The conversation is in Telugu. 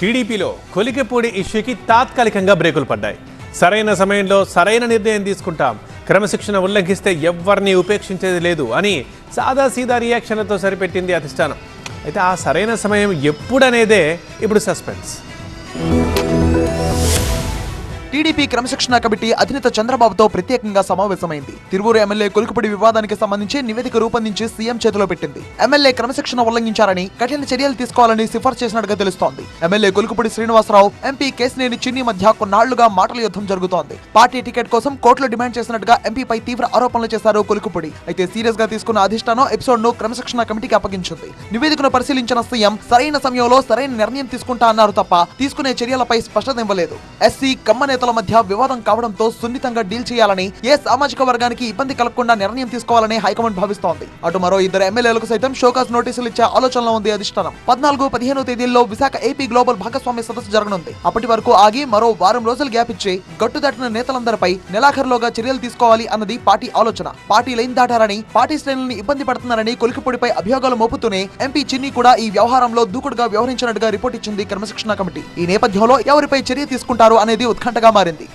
టీడీపీలో కొలికెపూడి ఇష్యూకి తాత్కాలికంగా బ్రేకులు పడ్డాయి. సరైన సమయంలో సరైన నిర్ణయం తీసుకుంటాం. క్రమశిక్షణ ఉల్లంఘిస్తే ఎవరిని ఉపేక్షించేది లేదు అని సాదాసీదా రియాక్షన్లతో సరిపెట్టింది అధిష్టానం. అయితే ఆ సరైన సమయం ఎప్పుడనేదే ఇప్పుడు సస్పెన్స్. టీడీపీ క్రమశిక్షణ కమిటీ అధినేత చంద్రబాబుతో ప్రత్యేకంగా సమావేశమైంది. తిరువూరు ఎమ్మెల్యే కొలుకుపడి వివాదానికి సంబంధించి నివేదిక రూపొందించి సీఎం చేతిలో పెట్టింది. ఎమ్మెల్యే క్రమశిక్షణ ఉల్లంఘించారని కఠిన చర్యలు తీసుకోవాలని సిఫార్సు చేసినట్టుగా తెలుస్తోంది. ఎమ్మెల్యే కొలుకుపడి శ్రీనివాసరావు ఎంపీ కేసినేని చిన్ని మధ్య కొన్నాళ్ళుగా మాటల యుద్ధం జరుగుతోంది. పార్టీ టికెట్ కోసం కోర్టులో డిమాండ్ చేసినట్టుగా ఎంపీపై తీవ్ర ఆరోపణలు చేశారు కొలుకుపడి. అయితే సీరియస్గా తీసుకున్న అధిష్టానం ఎపిసోడ్ను క్రమశిక్షణ కమిటీకి అప్పగించింది. నివేదికను పరిశీలించిన సీఎం సరైన సమయంలో సరైన నిర్ణయం తీసుకుంటా అన్నారు తప్ప తీసుకునే చర్యలపై స్పష్టత ఇవ్వలేదు. ఎస్సీ కమ్మ నేతల మధ్య వివాదం కావడంతో సున్నితంగా డీల్ చేయాలని ఏ సామాజిక వర్గానికి ఇబ్బంది కలగకుండా నిర్ణయం తీసుకోవాలని హైకమాండ్ భావిస్తోంది. అటు మరో ఇద్దరు ఎమ్మెల్యేలకు సైతం షోకాస్ నోటీసులు ఇచ్చే ఆలోచనలో ఉంది అధిష్టానం. పద్నాలుగు పదిహేను తేదీల్లో విశాఖ ఏపీ గ్లోబల్ భాగస్వామ్య సదస్సు జరగనుంది. అప్పటి వరకు ఆగి మరో వారం రోజులు గ్యాప్ ఇచ్చి గట్టుదాటిన నేతలందరిపై నెలాఖరులోగా చర్యలు తీసుకోవాలి అన్నది పార్టీ ఆలోచన. పార్టీ లైన్ దాటారని పార్టీ శ్రేణులను ఇబ్బంది పడుతున్నారని కొలికిపొడిపై అభియోగాలు మోపుతూనే ఎంపీ చిన్ని కూడా ఈ వ్యవహారంలో దూకుడుగా వ్యవహరించినట్టుగా రిపోర్ట్ ఇచ్చింది క్రమశిక్షణ కమిటీ. ఈ నేపథ్యంలో ఎవరిపై చర్య తీసుకుంటారు అనేది ఉత్కంఠగా మారింది.